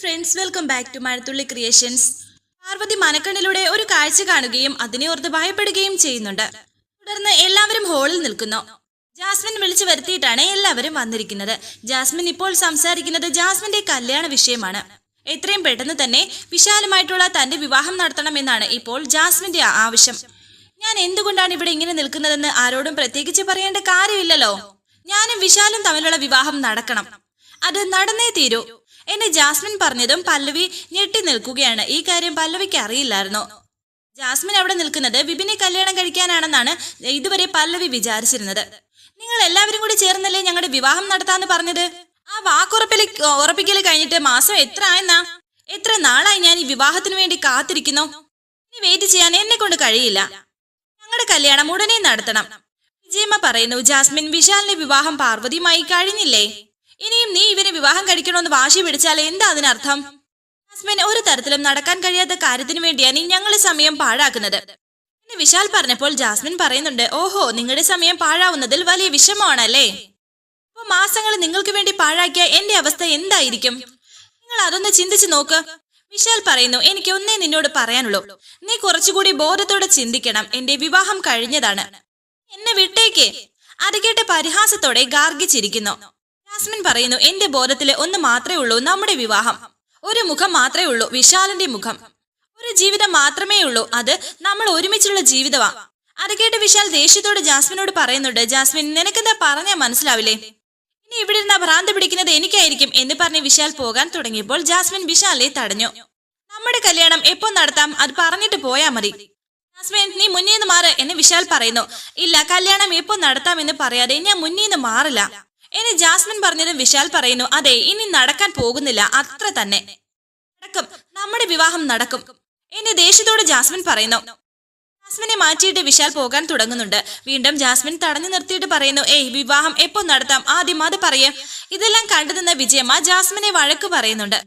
Friends welcome back to Mazhathulli creations Parvathy മനക്കണ്ണിലൂടെ ഒരു കാഴ്ച കാണുകയും അതിനെ ഓർത്ത് ഭയപ്പെടുകയും ചെയ്യുന്നുണ്ട്. തുടർന്ന് എല്ലാവരും ഹോളിൽ നിൽക്കുന്നു. ജാസ്മിൻ വിളിച്ചു വരുത്തിയിട്ടാണ് എല്ലാവരും വന്നിരിക്കുന്നത്. ജാസ്മിൻ ഇപ്പോൾ സംസാരിക്കുന്നത് ജാസ്മിന്റെ കല്യാണ വിഷയമാണ്. എത്രയും പെട്ടെന്ന് തന്നെ വിശാലമായിട്ടുള്ള തന്റെ വിവാഹം നടത്തണമെന്നാണ് ഇപ്പോൾ ജാസ്മിന്റെ ആവശ്യം. ഞാൻ എന്തുകൊണ്ടാണ് ഇവിടെ ഇങ്ങനെ നിൽക്കുന്നതെന്ന് ആരോടും പ്രത്യേകിച്ച് പറയേണ്ട കാര്യമില്ലല്ലോ. ഞാനും വിശാലും തമ്മിലുള്ള വിവാഹം നടക്കണം. അത് നടന്നേ തീരൂ. എന്നെ ജാസ്മിൻ പറഞ്ഞതും പല്ലവി ഞെട്ടി നിൽക്കുകയാണ്. ഈ കാര്യം പല്ലവിക്ക് അറിയില്ലായിരുന്നു. ജാസ്മിൻ അവിടെ നിൽക്കുന്നത് വിപിനെ കല്യാണം കഴിക്കാനാണെന്നാണ് ഇതുവരെ പല്ലവി വിചാരിച്ചിരുന്നത്. നിങ്ങൾ എല്ലാവരും കൂടി ചേർന്നല്ലേ ഞങ്ങളുടെ വിവാഹം നടത്താന്ന് പറഞ്ഞത്? ആ വാക്കുറപ്പിൽ ഉറപ്പിക്കൽ കഴിഞ്ഞിട്ട് മാസം എത്ര ആയെന്നാ? എത്ര നാളായി ഞാൻ ഈ വിവാഹത്തിന് വേണ്ടി കാത്തിരിക്കുന്നു? ഇനി വെയിറ്റ് ചെയ്യാൻ എന്നെ കൊണ്ട് കഴിയില്ല. ഞങ്ങളുടെ കല്യാണം ഉടനെ നടത്തണം. വിജയമ്മ പറയുന്നു ജാസ്മിൻ വിശാലിന്റെ വിവാഹം പാർവതിയുമായി കഴിഞ്ഞില്ലേ? ഇനിയും നീ ഇവനെ വിവാഹം കഴിക്കണമെന്ന് വാശി പിടിച്ചാൽ എന്താ അതിനർത്ഥം? ജാസ്മിൻ ഒരു തരത്തിലും നടക്കാൻ കഴിയാത്ത കാര്യത്തിന് വേണ്ടിയാണ് ഞങ്ങളെ സമയം പാഴാക്കുന്നത്. എന്ന് വിശാൽ പറഞ്ഞപ്പോൾ ജാസ്മിൻ പറയുന്നുണ്ട് ഓഹോ നിങ്ങളുടെ സമയം പാഴാവുന്നതിൽ വലിയ വിഷമമാണല്ലേ? അപ്പൊ മാസങ്ങൾ നിങ്ങൾക്ക് വേണ്ടി പാഴാക്കിയ എന്റെ അവസ്ഥ എന്തായിരിക്കും? നിങ്ങൾ അതൊന്ന് ചിന്തിച്ചു നോക്ക്. വിശാൽ പറയുന്നു എനിക്ക് ഒന്നേ നിന്നോട് പറയാനുള്ളൂ. നീ കുറച്ചുകൂടി ബോധത്തോടെ ചിന്തിക്കണം. എന്റെ വിവാഹം കഴിഞ്ഞതാണ്. എന്നെ വിട്ടേക്കേ. അത് കേട്ട് പരിഹാസത്തോടെ ഗാർഗിച്ചിരിക്കുന്നു ജാസ്മിൻ പറയുന്നു എന്റെ ബോധത്തിലെ ഒന്ന് മാത്രമേ ഉള്ളൂ നമ്മുടെ വിവാഹം. ഒരു മുഖം മാത്രമേ ഉള്ളൂ വിശാലിന്റെ മുഖം. ഒരു ജീവിതം മാത്രമേ ഉള്ളൂ അത് നമ്മൾ ഒരുമിച്ചുള്ള ജീവിതമാ. അത് കേട്ട് വിശാൽ ദേഷ്യത്തോട് ജാസ്മിനോട് പറയുന്നുണ്ട് ജാസ്മിൻ നിനക്കെന്താ പറഞ്ഞാൽ മനസ്സിലാവില്ലേ? ഇനി ഇവിടെ ഇരുന്ന ഭ്രാന്ത് പിടിക്കുന്നത് എനിക്കായിരിക്കും എന്ന് പറഞ്ഞ് വിശാൽ പോകാൻ തുടങ്ങിയപ്പോൾ ജാസ്മിൻ വിശാലെ തടഞ്ഞു. നമ്മുടെ കല്യാണം എപ്പോ നടത്താം? അത് പറഞ്ഞിട്ട് പോയാ മതി. ജാസ്മിൻ നീ മുന്നേന്ന് മാറ് എന്ന് വിശാൽ പറയുന്നു. ഇല്ല കല്യാണം എപ്പോ നടത്താമെന്ന് പറയാതെ ഞാൻ മുന്നേന്ന് മാറില്ല. ഇനി ജാസ്മിൻ പറഞ്ഞതും വിശാൽ പറയുന്നു അതെ ഇനി നടക്കാൻ പോകുന്നില്ല അത്ര തന്നെ. നടക്കും നമ്മുടെ വിവാഹം നടക്കും. ഇനി ദേഷ്യത്തോട് ജാസ്മിൻ പറയുന്നു ജാസ്മിനെ മാറ്റിയിട്ട് വിശാൽ പോകാൻ തുടങ്ങുന്നുണ്ട്. വീണ്ടും ജാസ്മിൻ തടഞ്ഞു നിർത്തിയിട്ട് പറയുന്നു ഏയ് വിവാഹം എപ്പോ നടത്താം? ആദ്യം അത് പറയേ. ഇതെല്ലാം കണ്ടുതന്ന വിജയമ്മ ജാസ്മിനെ വഴക്ക് പറയുന്നുണ്ട്.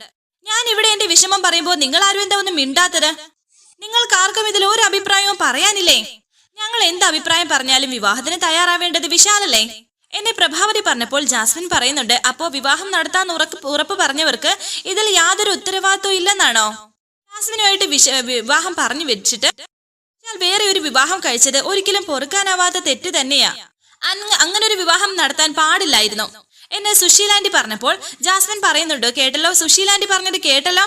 ഞാൻ ഇവിടെ എന്റെ വിഷമം പറയുമ്പോൾ നിങ്ങൾ ആരും എന്താ ഒന്നും മിണ്ടാത്തത്? നിങ്ങൾക്ക് ആർക്കും ഇതിൽ ഒരു അഭിപ്രായവും പറയാനില്ലേ? ഞങ്ങൾ എന്ത് അഭിപ്രായം പറഞ്ഞാലും വിവാഹത്തിന് തയ്യാറാവേണ്ടത് വിശാലല്ലേ? എന്നെ പ്രഭാവതി പറഞ്ഞപ്പോൾ ജാസ്മിൻ പറയുന്നുണ്ട് അപ്പോ വിവാഹം നടത്താൻ ഉറപ്പ് ഉറപ്പ് പറഞ്ഞവർക്ക് ഇതിൽ യാതൊരു ഉത്തരവാദിത്വം ഇല്ലെന്നാണോ? ജാസ്മിനുമായിട്ട് വിവാഹം പറഞ്ഞു വെച്ചിട്ട് വേറെ ഒരു വിവാഹം കഴിച്ചത് ഒരിക്കലും പൊറുക്കാനാവാത്ത തെറ്റ് തന്നെയാ. അങ് അങ്ങനെ ഒരു വിവാഹം നടത്താൻ പാടില്ലായിരുന്നു. എന്നെ സുശീലാന്റി പറഞ്ഞപ്പോൾ ജാസ്മിൻ പറയുന്നുണ്ട് കേട്ടല്ലോ സുശീലാന്റി പറഞ്ഞത് കേട്ടല്ലോ?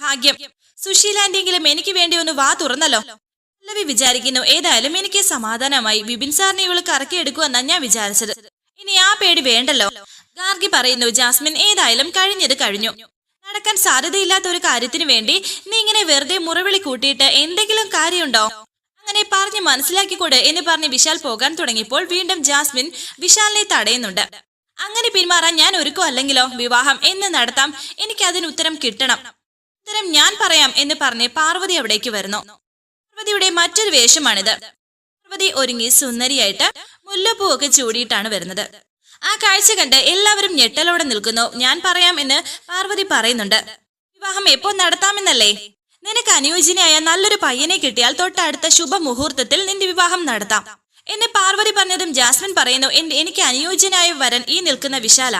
ഭാഗ്യം. സുശീലാന്റിയെങ്കിലും എനിക്ക് വേണ്ടി ഒന്ന് വാ തുറന്നല്ലോ. പല്ലവി വിചാരിക്കുന്നു ഏതായാലും എനിക്ക് സമാധാനമായി. വിപിൻ സാറിനെ ഇവൾ കറക്കിയെടുക്കുമെന്നാ ഞാൻ വിചാരിച്ചത്. ഇനി ആ പേടി വേണ്ടല്ലോ. ഗാർഗി പറയുന്നു ജാസ്മിൻ ഏതായാലും കഴിഞ്ഞത് കഴിഞ്ഞു. നടക്കാൻ സാധ്യതയില്ലാത്ത ഒരു കാര്യത്തിന് വേണ്ടി നീ ഇങ്ങനെ വെറുതെ മുറവിളി കൂട്ടിയിട്ട് എന്തെങ്കിലും കാര്യമുണ്ടോ? അങ്ങനെ പറഞ്ഞ് മനസ്സിലാക്കിക്കൂടെ എന്ന് പറഞ്ഞ് വിശാൽ പോകാൻ തുടങ്ങിയപ്പോൾ വീണ്ടും ജാസ്മിൻ വിശാലിനെ തടയുന്നുണ്ട്. അങ്ങനെ പിന്മാറാൻ ഞാൻ ഒരുക്കും അല്ലെങ്കിലോ? വിവാഹം എന്ന് നടത്താം. എനിക്ക് അതിന് ഉത്തരം കിട്ടണം. ഉത്തരം ഞാൻ പറയാം എന്ന് പറഞ്ഞ് പാർവതി അവിടേക്ക് വരുന്നു. പാർവതിയുടെ മറ്റൊരു വേഷമാണിത്. പാർവതി ഒരുങ്ങി സുന്ദരിയായിട്ട് മുല്ലപ്പൂവൊക്കെ ചൂടിയിട്ടാണ് വരുന്നത്. ആ കാഴ്ച കണ്ട് എല്ലാവരും ഞെട്ടലോടെ നിൽക്കുന്നു. ഞാൻ പറയാം എന്ന് പാർവതി പറയുന്നുണ്ട്. വിവാഹം എപ്പോ നടത്താമെന്നല്ലേ? നിനക്ക് അനുയോജ്യനായ നല്ലൊരു പയ്യനെ കിട്ടിയാൽ തൊട്ടടുത്ത ശുഭമുഹൂർത്തത്തിൽ നിന്റെ വിവാഹം നടത്താം. എന്നെ പാർവതി പറഞ്ഞതും ജാസ്മിൻ പറയുന്നു എന്റെ എനിക്ക് അനുയോജ്യനായ വരൻ ഈ നിൽക്കുന്ന വിശാല.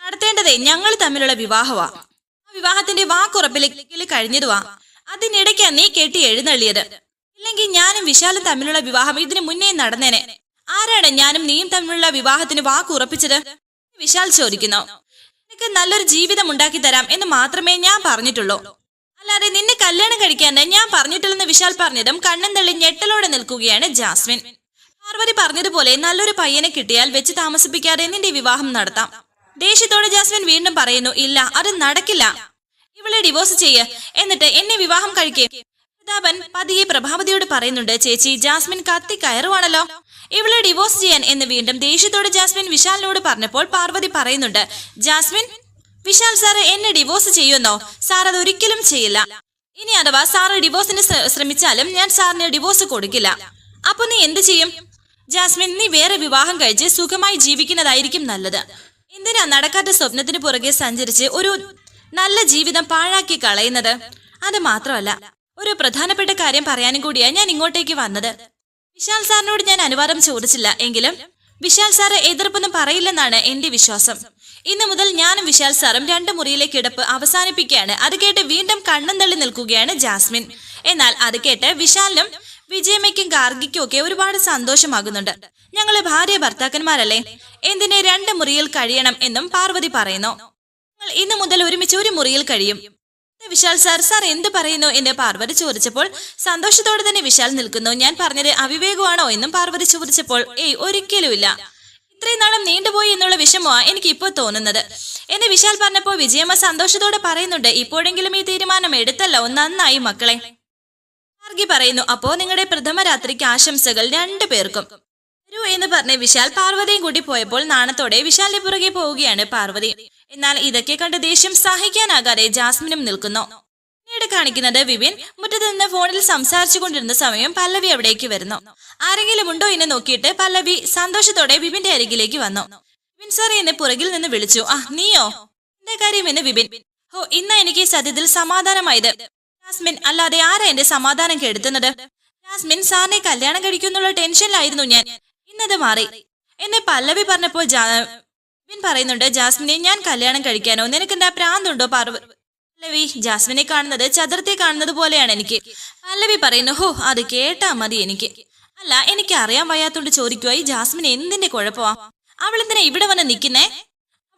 നടത്തേണ്ടതേ ഞങ്ങൾ തമ്മിലുള്ള വിവാഹമാ ആ വിവാഹത്തിന്റെ വാക്കുറപ്പിലേക്ക് കഴിഞ്ഞതുവാ. അതിനിടയ്ക്കാ നീ കെട്ടി എഴുന്നള്ളിയത്. ഇല്ലെങ്കിൽ ഞാനും വിശാലും തമ്മിലുള്ള വിവാഹം ഇതിനു മുന്നേ നടന്നേനെ. ആരാണ് ഞാനും നീയും തമ്മിലുള്ള വിവാഹത്തിന് വാക്കുറപ്പിച്ചത് വിശാൽ ചോദിക്കുന്നു. നിനക്ക് നല്ലൊരു ജീവിതം ഉണ്ടാക്കി തരാം എന്ന് മാത്രമേ ഞാൻ പറഞ്ഞിട്ടുള്ളൂ. അല്ലാതെ നിന്നെ കല്യാണം കഴിക്കാൻ ഞാൻ പറഞ്ഞിട്ടില്ലെന്ന് വിശാൽ പറഞ്ഞതും കണ്ണും തള്ളി ഞെട്ടലോടെ നിൽക്കുകയാണ് ജാസ്മിൻ. പാർവതി പറഞ്ഞതുപോലെ നല്ലൊരു പയ്യനെ കിട്ടിയാൽ വെച്ച് താമസിപ്പിക്കാതെ നിന്റെ വിവാഹം നടത്താം. ദേഷ്യത്തോടെ ജാസ്മിൻ വീണ്ടും പറയുന്നു ഇല്ല അത് നടക്കില്ല. ഇവളെ ഡിവോഴ്സ് ചെയ്യ്. എന്നിട്ട് എന്നെ വിവാഹം കഴിക്കേ. പ്രതാപൻ പതിയെ പ്രഭാവതിയോട് പറയുന്നുണ്ട് ചേച്ചി ജാസ്മിൻ കത്തി കയറുവാണല്ലോ. ഇവളെ ഡിവോഴ്സ് ചെയ്യാൻ എന്ന് വീണ്ടും ദേഷ്യത്തോട് ജാസ്മിൻ വിശാലിനോട് പറഞ്ഞപ്പോൾ പാർവതി പറയുന്നുണ്ട് ജാസ്മിൻ വിശാൽ സാറ് എന്നെ ഡിവോഴ്സ് ചെയ്യുമെന്നോ? സാർ അത് ഒരിക്കലും ചെയ്യില്ല. ഇനി അഥവാ സാറ് ഡിവോഴ്സിന് ശ്ര- ശ്രമിച്ചാലും ഞാൻ സാറിന് ഡിവോഴ്സ് കൊടുക്കില്ല. അപ്പൊ നീ എന്ത് ചെയ്യും? ജാസ്മിൻ നീ വേറെ വിവാഹം കഴിച്ച് സുഖമായി ജീവിക്കുന്നതായിരിക്കും നല്ലത്. എന്തിനാ നടക്കാത്ത സ്വപ്നത്തിന് പുറകെ സഞ്ചരിച്ച് ഒരു നല്ല ജീവിതം പാഴാക്കി കളയുന്നത്? അത് മാത്രമല്ല ഒരു പ്രധാനപ്പെട്ട കാര്യം പറയാനും കൂടിയാണ് ഞാൻ ഇങ്ങോട്ടേക്ക് വന്നത്. വിശാൽ സാറിനോട് ഞാൻ അനുവാദം ചോദിച്ചില്ല എങ്കിലും വിശാൽ സാറ് എതിർപ്പൊന്നും പറയില്ലെന്നാണ് എന്റെ വിശ്വാസം. ഇന്നു മുതൽ ഞാനും വിശാൽ സാറും രണ്ട് മുറിയിലെ കിടപ്പ് അവസാനിപ്പിക്കുകയാണ്. അത് കേട്ട് വീണ്ടും കണ്ണും തള്ളി നിൽക്കുകയാണ് ജാസ്മിൻ. എന്നാൽ അത് കേട്ട് വിശാലിനും വിജയമ്മയ്ക്കും ഗാർഗിക്കും ഒക്കെ ഒരുപാട് സന്തോഷമാകുന്നുണ്ട്. ഞങ്ങൾ ഭാര്യ ഭർത്താക്കന്മാരല്ലേ? എന്തിനെ രണ്ട് മുറിയിൽ കഴിയണം എന്നും പാർവതി പറയുന്നു. ഞങ്ങൾ ഇന്നു മുതൽ ഒരുമിച്ച് ഒരു മുറിയിൽ കഴിയും. വിശാൽ സാർ സാർ എന്ത് പറയുന്നു? എന്ന് പാർവതി ചോദിച്ചപ്പോൾ സന്തോഷത്തോടെ തന്നെ വിശാൽ നിൽക്കുന്നു. ഞാൻ പറഞ്ഞത് അവിവേകമാണോ എന്നും പാർവതി ചോദിച്ചപ്പോൾ ഏയ് ഒരിക്കലുമില്ല ഇത്രയും നാളും നീണ്ടുപോയി എന്നുള്ള വിഷമമാണ് എനിക്ക് ഇപ്പോൾ തോന്നുന്നത്. എന്ന് വിശാൽ പറഞ്ഞപ്പോൾ വിജയമ്മ സന്തോഷത്തോടെ പറയുന്നുണ്ട് ഇപ്പോഴെങ്കിലും ഈ തീരുമാനം എടുത്തല്ലോ. നന്നായി മക്കളെ. ഗാർഗി പറയുന്നു അപ്പോ നിങ്ങളുടെ പ്രഥമ രാത്രിക്ക് ആശംസകൾ രണ്ടു പേർക്കും. വരൂ എന്ന് പറഞ്ഞ് വിശാൽ പാർവതിയും കൂടി പോയപ്പോൾ നാണത്തോടെ വിശാലിന്റെ പുറകെ പോവുകയാണ് പാർവതി. എന്നാൽ ഇതൊക്കെ കണ്ട് ദേഷ്യം സഹിക്കാനാകാതെ ജാസ്മിനും നിൽക്കുന്നു. പിന്നീട് കാണിക്കുന്നത് വിപിൻ മുറ്റത്ത് നിന്ന് ഫോണിൽ സംസാരിച്ചു കൊണ്ടിരുന്ന സമയം പല്ലവി അവിടേക്ക് വരുന്നു. ആരെങ്കിലും ഉണ്ടോ എന്ന് നോക്കിയിട്ട് പല്ലവി സന്തോഷത്തോടെ വിപിന്റെ അരികിലേക്ക് വന്നു. വിപിൻ സാർ എന്നെ പുറകിൽ നിന്ന് വിളിച്ചു. ആ നീയോ? എന്താ കാര്യം എന്ന് വിപിൻ? ഹോ ഇന്ന് എനിക്ക് സത്യത്തിൽ സമാധാനമായത്. ജാസ്മിൻ അല്ലാതെ ആരാ എന്റെ സമാധാനം കെടുത്തുന്നത്? ജാസ്മിൻ സാറിനെ കല്യാണം കഴിക്കുന്നുള്ള ടെൻഷനിലായിരുന്നു ഞാൻ. ഇന്നത് മാറി. എന്നെ പല്ലവി പറഞ്ഞപ്പോൾ ജാ- പറയുന്നുണ്ട് ജാസ്മിനെ ഞാൻ കല്യാണം കഴിക്കാനോ? നിനക്ക് എന്താ പ്രാന്തുണ്ടോ പാർവ? പല്ലവി ജാസ്മിനെ കാണുന്നത് ചതുർത്ഥി കാണുന്നത് പോലെയാണ് എനിക്ക്. പല്ലവി പറയുന്നു ഹോ അത് കേട്ടാ മതി എനിക്ക്. അല്ല എനിക്ക് അറിയാൻ വയ്യാത്തോണ്ട് ചോദിക്കുവാ ഈ ജാസ്മിൻ എന്തിന്റെ കുഴപ്പമാ? അവളെന്തിനാ ഇവിടെ വന്ന് നിൽക്കുന്നേ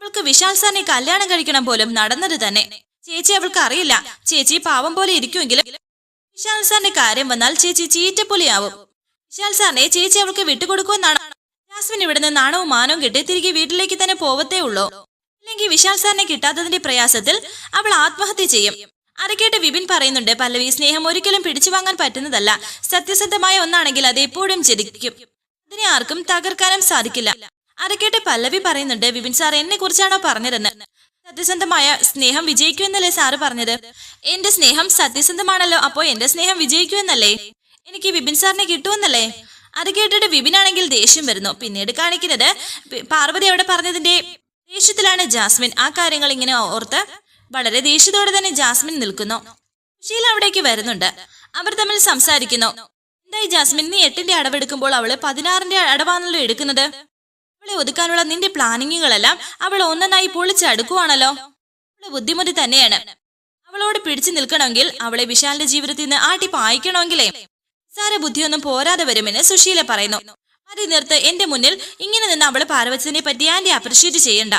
അവൾക്ക് വിശാൽ സാറിനെ കല്യാണം കഴിക്കണം പോലും നടന്നത് തന്നെ. ചേച്ചി അവൾക്ക് അറിയില്ല. ചേച്ചി പാവം പോലെ ഇരിക്കുമെങ്കിലും വിശാൽ സാറിന്റെ കാര്യം വന്നാൽ ചേച്ചി ചീറ്റപ്പൊലിയാവും. വിശാൽ സാറിനെ ചേച്ചി അവൾക്ക് വിട്ടുകൊടുക്കുമെന്നാണ് ജാസ്മിൻ ഇവിടുന്ന് നാണവും മാനവും കിട്ടി തിരികെ വീട്ടിലേക്ക് തന്നെ പോവത്തേ ഉള്ളൂ. അല്ലെങ്കിൽ വിശാൽ സാറിനെ കിട്ടാത്തതിന്റെ പ്രയാസത്തിൽ അവൾ ആത്മഹത്യ ചെയ്യും. അത് കേട്ട് വിപിൻ പറയുന്നുണ്ട് പല്ലവി സ്നേഹം ഒരിക്കലും പിടിച്ചു വാങ്ങാൻ പറ്റുന്നതല്ല. സത്യസന്ധമായ ഒന്നാണെങ്കിൽ അത് എപ്പോഴും ജനിക്കും. അതിനെ ആർക്കും തകർക്കാനും സാധിക്കില്ല. അത് കേട്ട് പല്ലവി പറയുന്നുണ്ട് വിപിൻ സാർ എന്നെ കുറിച്ചാണോ പറഞ്ഞതെന്ന്? സത്യസന്ധമായ സ്നേഹം വിജയിക്കുമെന്നല്ലേ സാറ് പറഞ്ഞത്? എന്റെ സ്നേഹം സത്യസന്ധമാണല്ലോ അപ്പോ എന്റെ സ്നേഹം വിജയിക്കുമെന്നല്ലേ? എനിക്ക് വിപിൻ സാറിനെ കിട്ടുമെന്നല്ലേ? അത് കേട്ടിട്ട് വിപിനാണെങ്കിൽ ദേഷ്യം വരുന്നു. പിന്നീട് കാണിക്കുന്നത് പാർവതി അവിടെ പറഞ്ഞതിന്റെ ദേഷ്യത്തിലാണ് ജാസ്മിൻ. ആ കാര്യങ്ങൾ ഇങ്ങനെ ഓർത്ത് വളരെ ദേഷ്യത്തോടെ തന്നെ ജാസ്മിൻ നിൽക്കുന്നു. ഷീല അവിടേക്ക് വരുന്നുണ്ട്. അവർ തമ്മിൽ സംസാരിക്കുന്നു. എന്തായി ജാസ്മിൻ നീ എട്ടിന്റെ അടവെടുക്കുമ്പോൾ അവൾ പതിനാറിന്റെ അടവാണല്ലോ എടുക്കുന്നത്? അവളെ ഒതുക്കാനുള്ള നിന്റെ പ്ലാനിങ്ങുകളെല്ലാം അവൾ ഒന്നൊന്നായി പൊളിച്ചടുക്കുവാണല്ലോ അവൾ ബുദ്ധിമുട്ടി തന്നെയാണ്. അവളോട് പിടിച്ചു നിൽക്കണമെങ്കിൽ അവളെ വിശാലിന്റെ ജീവിതത്തിൽ നിന്ന് ആട്ടി പായിക്കണമെങ്കിലേ സാര ബുദ്ധിയൊന്നും പോരാതെ വരുമെന്ന് സുശീല പറയുന്നു. മതി നിർത്ത് എന്റെ മുന്നിൽ ഇങ്ങനെ നിന്ന് അവൾ പാർവതിനെ പറ്റി ആന്റി അപ്രിഷ്യേറ്റ് ചെയ്യണ്ട.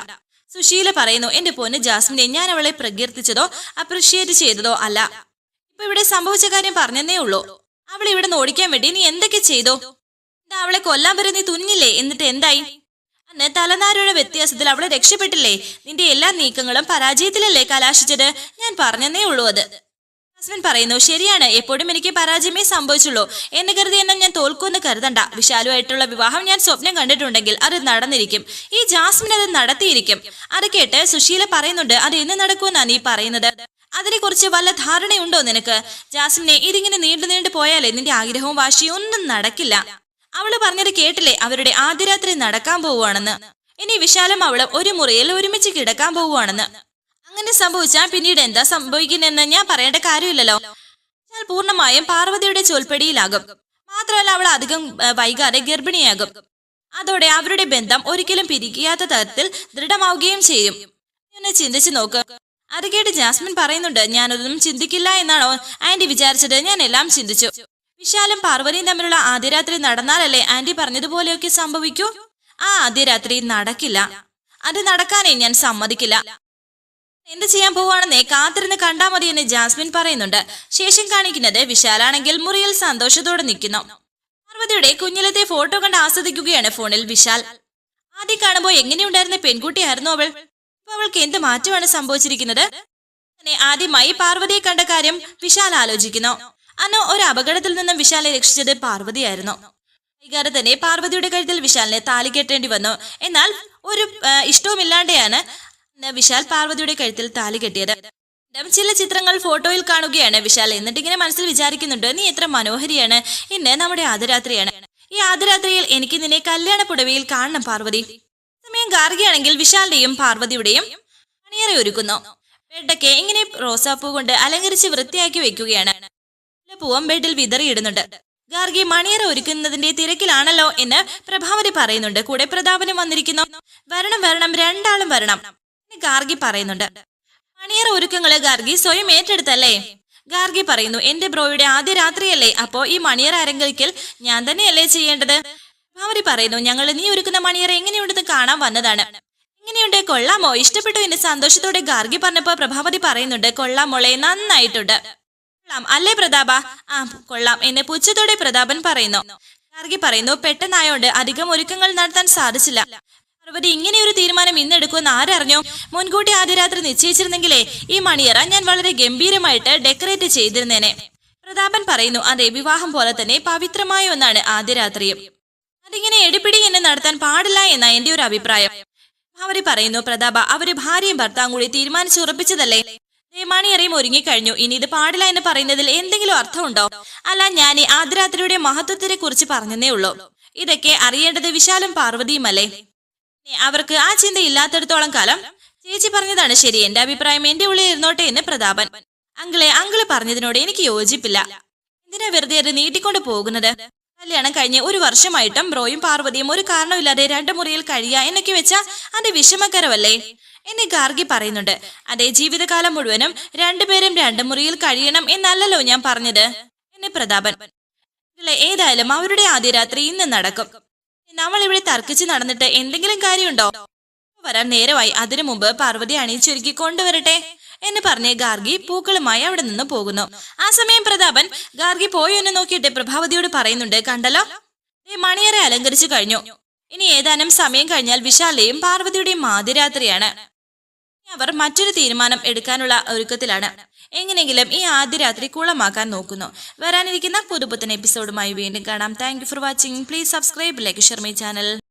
സുശീല പറയുന്നു എന്റെ പൊന്ന് ജാസ്മിനെ ഞാൻ അവളെ പ്രകീർത്തിച്ചതോ അപ്രിഷ്യേറ്റ് ചെയ്തതോ അല്ല. ഇപ്പൊ ഇവിടെ സംഭവിച്ച കാര്യം പറഞ്ഞതേ ഉള്ളൂ. അവളെ ഇവിടെ ഓടിക്കാൻ വേണ്ടി നീ എന്തൊക്കെ ചെയ്തോ? എന്താ അവളെ കൊല്ലാൻ വരെ നീ തുനിഞ്ഞില്ലേ? എന്നിട്ട് എന്തായി? അന്ന് തലനാരുടെ വ്യത്യാസത്തിൽ അവളെ രക്ഷപ്പെട്ടില്ലേ? നിന്റെ എല്ലാ നീക്കങ്ങളും പരാജയത്തിലല്ലേ കലാശിച്ചത്? ഞാൻ പറഞ്ഞതേ ഉള്ളൂ അത്. ജാസ്മിൻ പറയുന്നു ശരിയാണ് എപ്പോഴും എനിക്ക് പരാജയമേ സംഭവിച്ചുള്ളൂ. എന്ന് കരുതി എന്നെ ഞാൻ തോൽക്കുമെന്ന് കരുതണ്ട. വിശാലുമായിട്ടുള്ള വിവാഹം ഞാൻ സ്വപ്നം കണ്ടിട്ടുണ്ടെങ്കിൽ അത് നടന്നിരിക്കും. ഈ ജാസ്മിൻ അത് നടത്തിയിരിക്കും. അത് കേട്ട് സുശീല പറയുന്നുണ്ട് അത് എന്ന് നടക്കുമെന്നാണ് നീ പറയുന്നത്. അതിനെക്കുറിച്ച് വല്ല ധാരണയുണ്ടോ നിനക്ക്? ജാസ്മിനെ ഇതിങ്ങനെ നീണ്ടു നീണ്ടു പോയാലേ നിന്റെ ആഗ്രഹവും വാശിയും ഒന്നും നടക്കില്ല. അവൾ പറഞ്ഞത് കേട്ടില്ലേ അവരുടെ ആദ്യരാത്രി നടക്കാൻ പോവുകയാണെന്ന്. ഇനി വിശാലം അവൾ ഒരു മുറിയിൽ ഒരുമിച്ച് കിടക്കാൻ പോവുകയാണെന്ന്. അങ്ങനെ സംഭവിച്ചാൽ പിന്നീട് എന്താ സംഭവിക്കുന്നെന്ന് ഞാൻ പറയേണ്ട കാര്യമില്ലല്ലോ. എന്നാൽ പൂർണമായും പാർവതിയുടെ ചോൽപ്പടിയിലാകും. മാത്രമല്ല അവൾ അധികം വൈകാതെ ഗർഭിണിയാകും. അതോടെ അവരുടെ ബന്ധം ഒരിക്കലും പിരിക്കാത്ത തരത്തിൽ ദൃഢമാവുകയും ചെയ്യും. എന്നെ ചിന്തിച്ചു നോക്ക്. അത് കേട്ട് ജാസ്മിൻ പറയുന്നുണ്ട് ഞാനൊന്നും ചിന്തിക്കില്ല എന്നാണോ ആന്റി വിചാരിച്ചത്. ഞാൻ എല്ലാം ചിന്തിച്ചു. വിശാലും പാർവതിയും തമ്മിലുള്ള ആദ്യ രാത്രി നടന്നാലല്ലേ ആന്റി പറഞ്ഞതുപോലെയൊക്കെ സംഭവിക്കൂ? ആ ആദ്യ രാത്രി നടക്കില്ല. അത് നടക്കാനേ ഞാൻ സമ്മതിക്കില്ല. എന്ത് ചെയ്യാൻ പോവാണെന്നേ കാത്തിരുന്ന് കണ്ടാ മതി എന്ന് ജാസ്മിൻ പറയുന്നുണ്ട്. ശേഷം കാണിക്കുന്നത് വിശാലാണെങ്കിൽ മുറിയിൽ സന്തോഷത്തോടെ നിൽക്കുന്നു. പാർവതിയുടെ കുഞ്ഞിലത്തെ ഫോട്ടോ കണ്ട് ആസ്വദിക്കുകയാണ് ഫോണിൽ വിശാൽ. ആദ്യം കാണുമ്പോൾ എങ്ങനെയുണ്ടായിരുന്ന പെൺകുട്ടിയായിരുന്നു അവൾ. ഇപ്പൊ അവൾക്ക് എന്ത് മാറ്റമാണ് സംഭവിച്ചിരിക്കുന്നത്? ആദ്യമായി പാർവതിയെ കണ്ട കാര്യം വിശാൽ ആലോചിക്കുന്നു. അന്ന് ഒരു അപകടത്തിൽ നിന്നും വിശാലെ രക്ഷിച്ചത് പാർവതിയായിരുന്നു. വൈകാതെ തന്നെ പാർവതിയുടെ കഴുത്തിൽ വിശാലിനെ താലി കെട്ടേണ്ടി വന്നു. എന്നാൽ ഒരു ഇഷ്ടവുമില്ലാണ്ടെയാണ് വിശാൽ പാർവതിയുടെ കഴുത്തിൽ താലി കെട്ടിയത്. ചില ചിത്രങ്ങൾ ഫോട്ടോയിൽ കാണുകയാണ് വിശാൽ. എന്നിട്ട് ഇങ്ങനെ മനസ്സിൽ വിചാരിക്കുന്നുണ്ട് നീ എത്ര മനോഹരിയാണ്. ഇന്ന് നമ്മുടെ ആദരാത്രിയാണ് ഈ ആദരാത്രിയിൽ എനിക്ക് നിന്നെ കല്യാണ പുടവയിൽ കാണണം പാർവതി. സമയം ഗാർഗിയാണെങ്കിൽ വിശാലിന്റെയും പാർവതിയുടെയും മണിയറ ഒരുക്കുന്നു. ബെഡൊക്കെ ഇങ്ങനെ റോസാപ്പൂ കൊണ്ട് അലങ്കരിച്ച് വൃത്തിയാക്കി വെക്കുകയാണ്. പൂവം ബെഡിൽ വിതറിയിടുന്നുണ്ട്. ഗാർഗി മണിയറ ഒരുക്കുന്നതിന്റെ തിരക്കിലാണല്ലോ എന്ന് പ്രഭാവതി പറയുന്നുണ്ട്. കൂടെ പ്രതാപനും വന്നിരിക്കുന്നു. വരണം വരണം രണ്ടാളും വരണം. ഗാർഗി പറയുന്നുണ്ട്. പണിയർ ഒരുക്കങ്ങൾ ഗാർഗി സ്വയം ഏറ്റെടുത്തല്ലേ? ഗാർഗി പറയുന്നു എന്റെ ബ്രോയുടെ ആദ്യ രാത്രിയല്ലേ? അപ്പോ ഈ മണിയർ അരങ്ങലിക്കൽ ഞാൻ തന്നെയല്ലേ ചെയ്യേണ്ടത്? ഭാവരി പറയുന്നു ഞങ്ങൾ നീ ഒരുക്കുന്ന മണിയർ എങ്ങനെയുണ്ടെന്ന് കാണാൻ വന്നതാണ്. എങ്ങനെയുണ്ട്? കൊള്ളാമോ? ഇഷ്ടപ്പെട്ടു എന്റെ സന്തോഷത്തോടെ ഗാർഗി പറഞ്ഞപ്പോ പ്രഭാവതി പറയുന്നുണ്ട് കൊള്ളാം മോളെ നന്നായിട്ടുണ്ട്. കൊള്ളാം അല്ലേ പ്രതാപ? ആ കൊള്ളാം എന്നെ പുച്ഛത്തോടെ പ്രതാപൻ പറയുന്നു. ഗാർഗി പറയുന്നു പെട്ടെന്നായോണ്ട് അധികം ഒരുക്കങ്ങൾ നടത്താൻ സാധിച്ചില്ല. പാർവതി ഇങ്ങനെ ഒരു തീരുമാനം ഇന്ന് എടുക്കുമെന്ന് ആരറിഞ്ഞു മുൻകൂട്ടി ആദ്യ രാത്രി നിശ്ചയിച്ചിരുന്നെങ്കിലേ ഈ മണിയറ ഞാൻ വളരെ ഗംഭീരമായിട്ട് ഡെക്കറേറ്റ് ചെയ്തിരുന്നേനെ. പ്രതാപൻ പറയുന്നു അതെ വിവാഹം പോലെ തന്നെ പവിത്രമായ ഒന്നാണ് ആദ്യ രാത്രിയും അതിങ്ങനെ എടിപിടി എന്നെ നടത്താൻ പാടില്ല എന്ന എന്റെ ഒരു അഭിപ്രായം. അവർ പറയുന്നു പ്രതാപ അവർ ഭാര്യയും ഭർത്താവും കൂടി തീരുമാനിച്ചുറപ്പിച്ചതല്ലേ? ദേ മണിയറയും ഒരുങ്ങിക്കഴിഞ്ഞു. ഇനി ഇത് പാടില്ല എന്ന് പറയുന്നതിൽ എന്തെങ്കിലും അർത്ഥമുണ്ടോ? അല്ല ഞാൻ ആദ്യരാത്രിയുടെ മഹത്വത്തിനെ കുറിച്ച് പറഞ്ഞതേ ഉള്ളൂ. ഇതൊക്കെ അറിയേണ്ടത് വിശാലും പാർവതിയുമല്ലേ? അവർക്ക് ആ ചിന്ത ഇല്ലാത്തടത്തോളം കാലം ചേച്ചി പറഞ്ഞതാണ് ശരി എന്റെ അഭിപ്രായം എന്റെ ഉള്ളിൽ ഇരുന്നോട്ടെ എന്ന് പ്രതാപൻ. അങ്കിളെ അങ്കിൾ പറഞ്ഞതിനോട് എനിക്ക് യോജിപ്പില്ല. എന്തിനാ വെറുതെ അത് നീട്ടിക്കൊണ്ട് പോകുന്നത്? കല്യാണം കഴിഞ്ഞ് ഒരു വർഷമായിട്ടും ബ്രോയും പാർവതിയും ഒരു കാരണമില്ലാതെ രണ്ട് മുറിയിൽ കഴിയുക എന്നൊക്കെ വെച്ചാ അത് വിഷമകരമല്ലേ? എന്നെ ഗാർഗി പറയുന്നുണ്ട് അതേ ജീവിതകാലം മുഴുവനും രണ്ടുപേരും രണ്ട് മുറിയിൽ കഴിയണം എന്നല്ലല്ലോ ഞാൻ പറഞ്ഞത് എന്നെ പ്രതാപൻ. ഏതായാലും അവരുടെ ആദ്യ രാത്രി ഇന്ന് നടക്കും. നമ്മൾ ഇവിടെ തർക്കിച്ച് നടന്നിട്ട് എന്തെങ്കിലും കാര്യമുണ്ടോ? വരാൻ നേരമായി. അതിനു മുമ്പ് പാർവതി അണിയിച്ചൊരുക്കി കൊണ്ടുവരട്ടെ എന്ന് പറഞ്ഞ് ഗാർഗി പൂക്കളുമായി അവിടെ നിന്ന് പോകുന്നു. ആ സമയം പ്രതാപൻ ഗാർഗി പോയി എന്ന് നോക്കിയിട്ട് പ്രഭാവതിയോട് പറയുന്നുണ്ട് കണ്ടല്ലോ? മണിയറെ അലങ്കരിച്ചു കഴിഞ്ഞു. ഇനി ഏതാനും സമയം കഴിഞ്ഞാൽ വിശാലയും പാർവതിയുടെയും ആദ്യരാത്രിയാണ് ഇനി അവർ മറ്റൊരു തീരുമാനം എടുക്കാനുള്ള ഒരുക്കത്തിലാണ്. എങ്ങനെയെങ്കിലും ഈ ആദ്യ രാത്രി കുളമാക്കാൻ നോക്കുന്നു. വരാനിരിക്കുന്ന പുതുപുത്തൻ എപ്പിസോഡുമായി വീണ്ടും കാണാം. Thank for watching please subscribe like share my channel